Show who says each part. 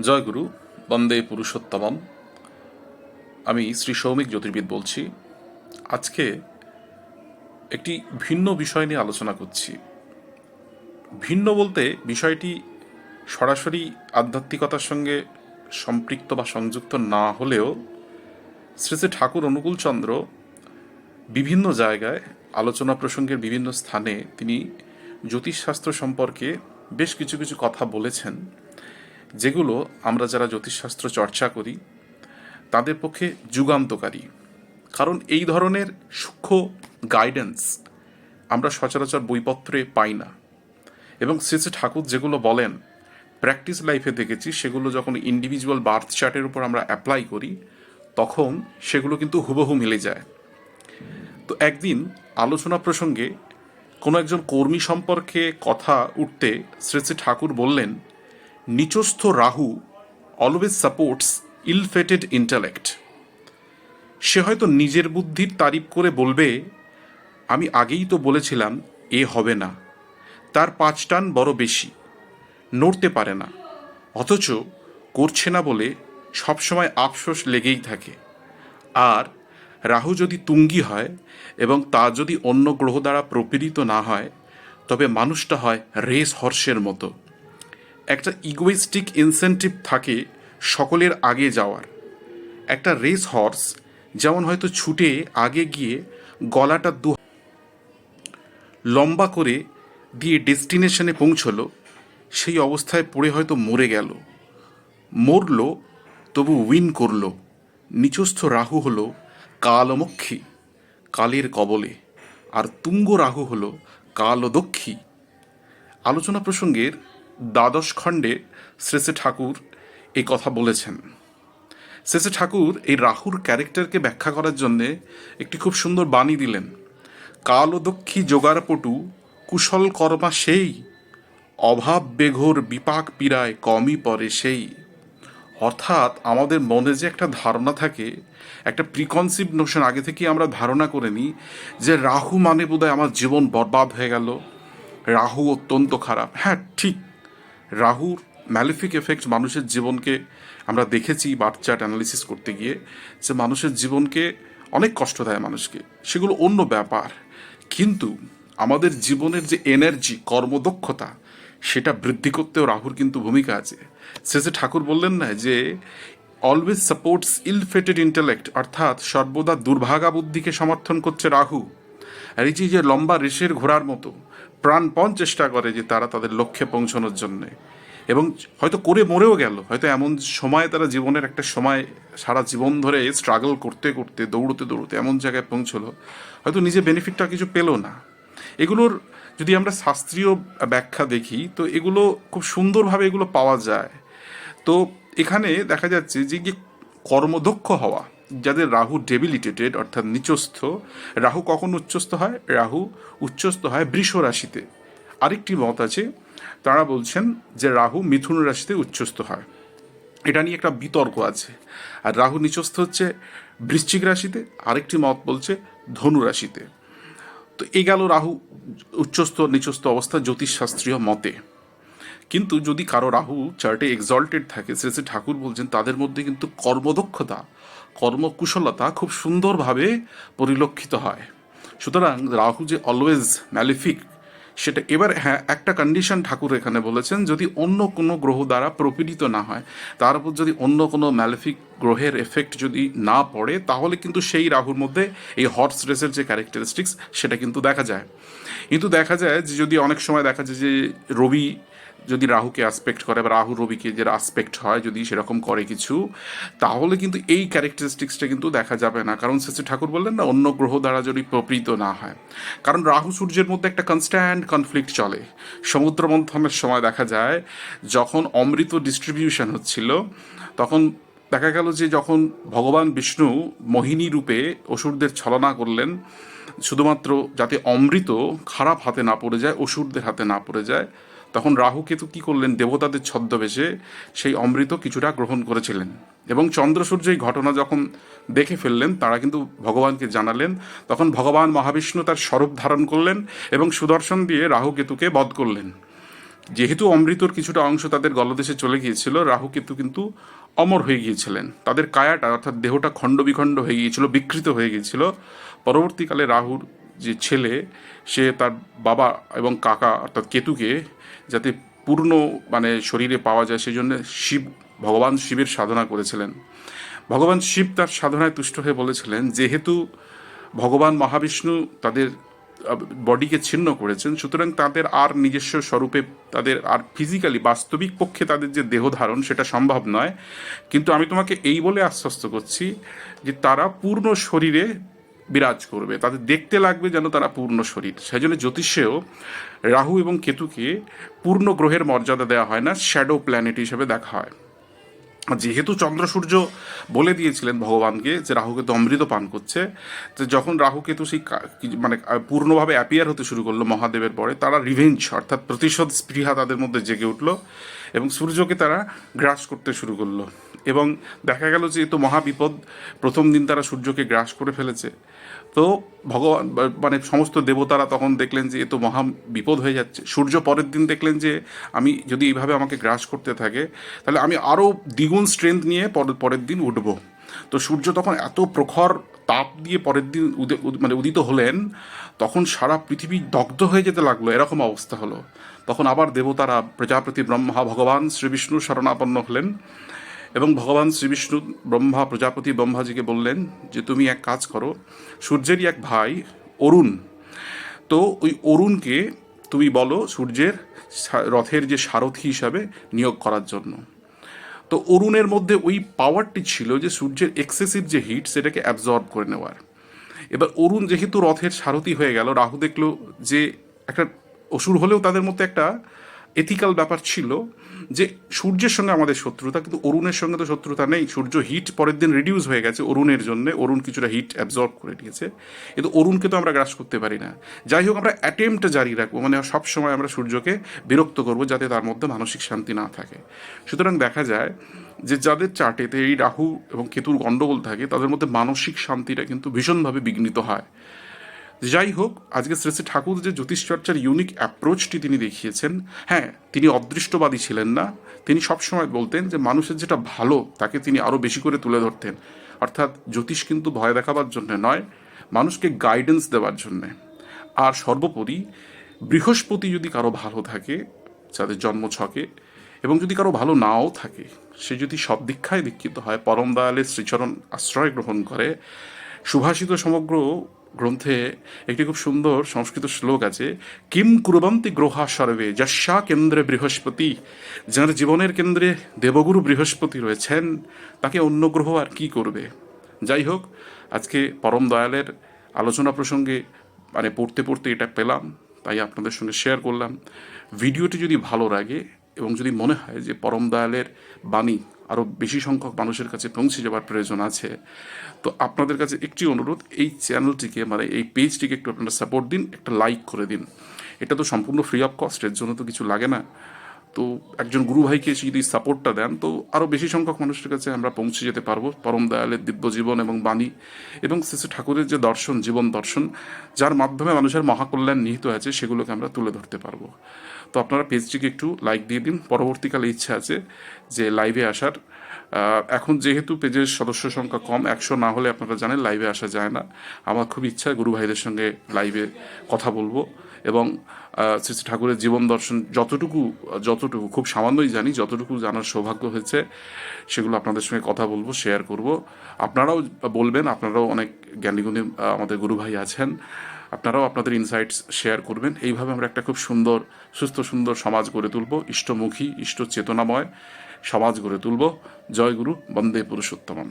Speaker 1: জয়গুরু বন্দে পুরুষোত্তমম। আমি শ্রী সৌমিক জ্যোতির্বিদ বলছি। আজকে একটি ভিন্ন বিষয় নিয়ে আলোচনা করছি। ভিন্ন বলতে বিষয়টি সরাসরি আধ্যাত্মিকতার সঙ্গে সম্পৃক্ত বা সংযুক্ত না হলেও শ্রী শ্রী ঠাকুর অনুকূলচন্দ্র বিভিন্ন জায়গায় আলোচনা প্রসঙ্গের বিভিন্ন স্থানে তিনি জ্যোতিষশাস্ত্র সম্পর্কে বেশ কিছু কিছু কথা বলেছেন। যেগুলো আমরা যারা জ্যোতিষশাস্ত্র চর্চা করি, তাদের পক্ষে যুগান্তকারী। কারণ এই ধরনের সূক্ষ্ম গাইডেন্স আমরা সচরাচর বইপত্রে পাই না। এবং শ্রী শ্রী ঠাকুর যেগুলো বলেন প্র্যাকটিস লাইফে দেখেছি, সেগুলো যখন ইন্ডিভিজুয়াল বার্থ চার্টের উপর আমরা অ্যাপ্লাই করি, তখন সেগুলো কিন্তু হুবহু মিলে যায়। তো একদিন আলোচনা প্রসঙ্গে কোনো একজন কর্মী সম্পর্কে কথা উঠতে শ্রী শ্রী ঠাকুর বললেন নিচস্থ Rahu always supports ill fated intellect সে হয়তো নিজের বুদ্ধির তারিফ করে বলবে, আমি আগেই তো বলেছিলাম এ হবে না। তার পাঁচ টান বড় বেশি। নড়তে পারে না। অথচ করছে না বলে সবসময় আফসোস লেগেই থাকে। আর রাহু যদি তুঙ্গি হয় এবং তা যদি অন্য গ্রহ দ্বারা প্রপীড়িত না হয়, তবে মানুষটা হয় রেস হর্ষের মতো। একটা ইগোইস্টিক ইনসেন্টিভ থাকে সকলের আগে যাওয়ার। একটা রেস হর্স যেমন হয়তো ছুটে আগে গিয়ে গলাটা দু লম্বা করে দিয়ে ডেস্টিনেশনে পৌঁছলো, সেই অবস্থায় পড়ে হয়তো মরে গেল। মরল, তবু উইন করল। নিচস্থ রাহু হলো কালমক্ষী, কালের কবলে। আর তুঙ্গ রাহু হলো কালদক্ষী। আলোচনা প্রসঙ্গের দ্বাদশ খণ্ডে শ্রেষে ঠাকুর এই কথা বলেছেন। শেষে ঠাকুর এই রাহুর ক্যারেক্টারকে ব্যাখ্যা করার জন্যে একটি খুব সুন্দর বাণী দিলেন। কাল কালদক্ষী যোগারপটু কুশল কর্মা সেই, অভাব বেঘোর বিপাক পীড়ায় কমই পড়ে সেই। অর্থাৎ আমাদের মনে যে একটা ধারণা থাকে, একটা প্রিকনসিভ নোশন আগে থেকে আমরা ধারণা করে নিই যে রাহু মানে বোধহয় আমার জীবন বরবাদ হয়ে গেল, রাহু অত্যন্ত খারাপ। হ্যাঁ ঠিক রাহুর ম্যালিফিক এফেক্ট মানুষের জীবনকে আমরা দেখেছি বার্থচার্ট অ্যানালিসিস করতে গিয়ে, যে মানুষের জীবনকে অনেক কষ্ট দেয় মানুষকে। সেগুলো অন্য ব্যাপার। কিন্তু আমাদের জীবনের যে এনার্জি কর্মদক্ষতা, সেটা বৃদ্ধি করতেও রাহুর কিন্তু ভূমিকা আছে। শেষে ঠাকুর বললেন না যে always supports ill fated intellect অর্থাৎ সর্বদা দুর্ভাগা বুদ্ধিকে সমর্থন করছে রাহু। এই যে লম্বা রেশের ঘোড়ার মতো প্রাণপণ চেষ্টা করে যে তারা তাদের লক্ষ্যে পৌঁছানোর জন্যে। এবং হয়তো করে মরেও গেল, হয়তো এমন সময় তারা জীবনের একটা সময় সারা জীবন ধরে স্ট্রাগল করতে করতে, দৌড়তে দৌড়তে এমন জায়গায় পৌঁছলো, হয়তো নিজে বেনিফিটটা কিছু পেল না। এগুলোর যদি আমরা শাস্ত্রীয় ব্যাখ্যা দেখি, তো এগুলো খুব সুন্দরভাবে এগুলো পাওয়া যায়। তো এখানে দেখা যাচ্ছে যে কর্মদক্ষ হওয়া যাদের রাহু ডেবিলিটেটেড অর্থাৎ নিচস্থ, রাহু কখন উচ্চস্থ হয়? রাহু উচ্চস্থ হয় বৃষ রাশিতে। আরেকটি মত আছে, তারা বলছেন যে রাহু মিথুন রাশিতে উচ্চস্থ হয়। এটা নিয়ে একটা বিতর্ক আছে। আর রাহু নিচস্থ হচ্ছে বৃশ্চিক রাশিতে, আরেকটি মত বলছে ধনু রাশিতে। তো এই গেল রাহু উচ্চস্থ, নিচস্থ অবস্থা জ্যোতিষশাস্ত্রীয় মতে। কিন্তু যদি কারও রাহু চার্টে এক্সল্টেড থাকে, শ্রী শ্রী ঠাকুর বলছেন তাদের মধ্যে কিন্তু কর্মদক্ষতা, কর্মকুশলতা খুব সুন্দরভাবে পরিলক্ষিত হয়। সুতরাং রাহু যে অলওয়েজ ম্যালিফিক সেটা এবার হ্যাঁ একটা কন্ডিশন ঠাকুর এখানে বলেছেন, যদি অন্য কোনো গ্রহ দ্বারা প্রপীড়িত না হয়, তার উপর যদি অন্য কোনো ম্যালিফিক গ্রহের এফেক্ট যদি না পড়ে, তাহলে কিন্তু সেই রাহুর মধ্যে এই হর্স রেসের যে ক্যারেক্টারিস্টিক্স সেটা কিন্তু দেখা যায়। কিন্তু দেখা যায় যে যদি অনেক সময় দেখা যায় যে রবি যদি রাহুকে আসপেক্ট করে বা রাহু রবিকে যে আসপেক্ট হয়, যদি সেরকম করে কিছু, তাহলে কিন্তু এই ক্যারেক্টারিস্টিক্সটা কিন্তু দেখা যাবে না। কারণ শেষে ঠাকুর বললেন না, অন্য গ্রহ দ্বারা যদি প্রপীত না হয়। কারণ রাহু সূর্যের মধ্যে একটা কনস্ট্যান্ট কনফ্লিক্ট চলে। সমুদ্র মন্থনের সময় দেখা যায়, যখন অমৃত ডিস্ট্রিবিউশন হচ্ছিল, তখন দেখা গেল যে যখন ভগবান বিষ্ণু মোহিনী রূপে অসুরদের ছলনা করলেন, শুধুমাত্র যাতে অমৃত খারাপ হাতে না পড়ে যায়, অসুরদের হাতে না পড়ে যায় তখন রাহু কেতু কী করলেন? দেবতাদের ছদ্মবেশে সেই অমৃত কিছুটা গ্রহণ করেছিলেন। এবং চন্দ্র সূর্য এই ঘটনা যখন দেখে ফেললেন, তারা কিন্তু ভগবানকে জানালেন। তখন ভগবান মহাবিষ্ণু তার স্বরূপ ধারণ করলেন এবং সুদর্শন দিয়ে রাহু কেতুকে বধ করলেন। যেহেতু অমৃতর কিছুটা অংশ তাদের গলদেশে চলে গিয়েছিল, রাহু কেতু কিন্তু অমর হয়ে গিয়েছিলেন। তাদের কায়াটা অর্থাৎ দেহটা খণ্ড বিখণ্ড হয়ে গিয়েছিল, বিকৃত হয়ে গিয়েছিল। পরবর্তীকালে রাহুর যে ছেলে, সে তার বাবা এবং কাকা অর্থাৎ কেতুকে যাতে পূর্ণ মানে শরীরে পাওয়া যায় সেই জন্য শিব, ভগবান শিবের সাধনা করেছিলেন। ভগবান শিব তার সাধনায় তুষ্ট হয়ে বলেছিলেন, যেহেতু ভগবান মহাবিষ্ণু তাদের, বডিকে ছিন্ন করেছেন, সুতরাং তাদের আর নিজস্ব স্বরূপে তাদের আর ফিজিক্যালি বাস্তবিক পক্ষে তাদের যে দেহ ধারণ, সেটা সম্ভব নয়। কিন্তু আমি তোমাকে এই বলে আশ্বস্ত করছি যে তারা পূর্ণ শরীরে বিরাজ করবে, তাদের দেখতে লাগবে যেন তারা পূর্ণ শরীর। সেই জন্য জ্যোতিষেও রাহু এবং কেতুকে পূর্ণ গ্রহের মর্যাদা দেওয়া হয় না শ্যাডো প্ল্যানেট হিসেবে দেখা হয়। যেহেতু চন্দ্র সূর্য বলে দিয়েছিলেন ভগবানকে যে রাহুকেতু অমৃত পান করছে, তো যখন রাহুকেতু সেই মানে পূর্ণভাবে অ্যাপিয়ার হতে শুরু করল মহাদেবের পরে, তারা রিভেঞ্জ অর্থাৎ প্রতিশোধ স্পৃহা তাদের মধ্যে জেগে উঠল এবং সূর্যকে তারা গ্রাস করতে শুরু করল। এবং দেখা গেল যে তো মহাবিপদ, প্রথম দিন তারা সূর্যকে গ্রাস করে ফেলেছে। তো ভগবান মানে সমস্ত দেবতারা তখন দেখলেন যে এ তো মহা বিপদ হয়ে যাচ্ছে। সূর্য পরের দিন দেখলেন যে আমি যদি এইভাবে আমাকে গ্রাস করতে থাকে, তাহলে আমি আরও দ্বিগুণ স্ট্রেংথ নিয়ে পরের পরের দিন উঠবো। তো সূর্য তখন এত প্রখর তাপ দিয়ে পরের দিন মানে উদিত হলেন, তখন সারা পৃথিবী দগ্ধ হয়ে যেতে লাগল, এরকম অবস্থা হলো। তখন আবার দেবতারা, প্রজাপতি, ব্রহ্মা, ভগবান, শ্রীবিষ্ণু শরণাপন্ন হলেন। এবং ভগবান শ্রীবিষ্ণু ব্রহ্মা প্রজাপতি ব্রহ্মাজিকে বললেন যে তুমি এক কাজ করো, সূর্যেরই এক ভাই, অরুণ। তো ওই অরুণকে তুমি বলো সূর্যের রথের যে সারথি হিসাবে নিয়োগ করার জন্য। তো অরুণের মধ্যে ওই পাওয়ারটি ছিল যে সূর্যের এক্সেসিভ যে হিট সেটাকে অ্যাবজর্ব করে নেওয়ার। এবার অরুণ যেহেতু রথের সারথি হয়ে গেল, রাহু দেখল যে একটা অসুর হলেও তাদের মধ্যে একটা এথিক্যাল ব্যাপার ছিল যে সূর্যের সঙ্গে আমাদের শত্রুতা, কিন্তু অরুণের সঙ্গে তো শত্রুতা নেই। সূর্য হিট পরের দিন রিডিউস হয়ে গেছে অরুণের জন্য। অরুণ কিছুটা হিট অ্যাবজর্ব করে নিয়েছে কিন্তু অরুণকে তো আমরা গ্রাস করতে পারি না। যাই হোক, আমরা অ্যাটেম্পট জারি রাখব। মানে সব সময় আমরা সূর্যকে বিরক্ত করব যাতে তার মধ্যে মানসিক শান্তি না থাকে। সুতরাং দেখা যায় যে যাদের চার্টেতে এই রাহু এবং কেতুর গণ্ডগোল থাকে, তাদের মধ্যে মানসিক শান্তিটা কিন্তু ভীষণভাবে বিঘ্নিত হয়। যাই হোক, আজকে শ্রী শ্রী ঠাকুর যে জ্যোতিষচর্চার ইউনিক অ্যাপ্রোচটি তিনি দেখিয়েছেন হ্যাঁ তিনি অদৃষ্টবাদী ছিলেন না। তিনি সবসময় বলতেন যে মানুষের যেটা ভালো, তাকে তিনি আরও বেশি করে তুলে ধরতেন। অর্থাৎ জ্যোতিষ কিন্তু ভয় দেখাবার জন্য নয়, মানুষকে গাইডেন্স দেওয়ার জন্যে। আর সর্বোপরি, বৃহস্পতি যদি কারও ভালো থাকে, যাদের জন্ম ছকে, এবং যদি কারও ভালো নাও থাকে, সে যদি সব দীক্ষায় দীক্ষিত হয়, পরম দয়ালের শ্রীচরণ আশ্রয় গ্রহণ করে, সুভাষিত সমগ্র গ্রন্থে একটি খুব সুন্দর সংস্কৃত শ্লোক আছে, কিম কুরবন্তি গ্রহা সর্বে, যশা কেন্দ্রে বৃহস্পতি, যার জীবনের কেন্দ্রে দেবগুরু বৃহস্পতি রয়েছেন, তাকে অন্য গ্রহ আর কি করবে? যাই হোক, আজকে পরম দয়ালের আলোচনা প্রসঙ্গে মানে পড়তে পড়তে এটা পেলাম, তাই আপনাদের সঙ্গে শেয়ার করলাম। ভিডিওটি যদি ভালো লাগে এবং যদি মনে হয় যে পরম দয়ালের বাণী আরও বেশি সংখ্যক মানুষের কাছে পৌঁছে যাওয়ার প্রয়োজন আছে। তো আপনাদের কাছে একটি অনুরোধ, এই চ্যানেলটিকে মানে এই পেজটিকে একটু আপনারা সাপোর্ট দিন, একটা লাইক করে দিন। এটা তো সম্পূর্ণ ফ্রি অফ কস্টের জন্য তো কিছু লাগে না। তো একজন গুরু ভাইকে এসে যদি সাপোর্টটা দেন, তো আরও বেশি সংখ্যক মানুষের কাছে আমরা পৌঁছে যেতে পারব। পরম দয়ালের দিব্য জীবন এবং বাণী এবং শ্রী ঠাকুরের যে দর্শন, জীবন দর্শন, যার মাধ্যমে মানুষের মহাকল্যাণ নিহিত আছে, সেগুলোকে আমরা তুলে ধরতে পারব। তো আপনারা পেজটিকে একটু লাইক দিয়ে দিন। পরবর্তীকালে ইচ্ছা আছে যে লাইভে আসার। এখন যেহেতু পেজের সদস্য সংখ্যা কম, একশো না হলে আপনারা জানেন লাইভে আসা যায় না। আমার খুব ইচ্ছা গুরু ভাইদের সঙ্গে লাইভে কথা বলব। এবং শ্রী ঠাকুরের জীবন দর্শন যতটুকু যতটুকু, খুব সামান্যই জানি, যতটুকু জানার সৌভাগ্য হয়েছে, সেগুলো আপনাদের সঙ্গে কথা বলব শেয়ার করব। আপনারাও বলবেন, আপনারাও অনেক জ্ঞানীগুণী আমাদের গুরু ভাই আছেন, আপনারাও আপনাদের ইনসাইটস শেয়ার করবেন। এইভাবে আমরা একটা খুব সুন্দর, সুস্থ, সুন্দর সমাজ গড়ে তুলব, ইষ্টমুখী, ইষ্ট চেতনাময় সমাজ গড়ে তুলব। জয় গুরু, বন্দে পুরুষোত্তমম।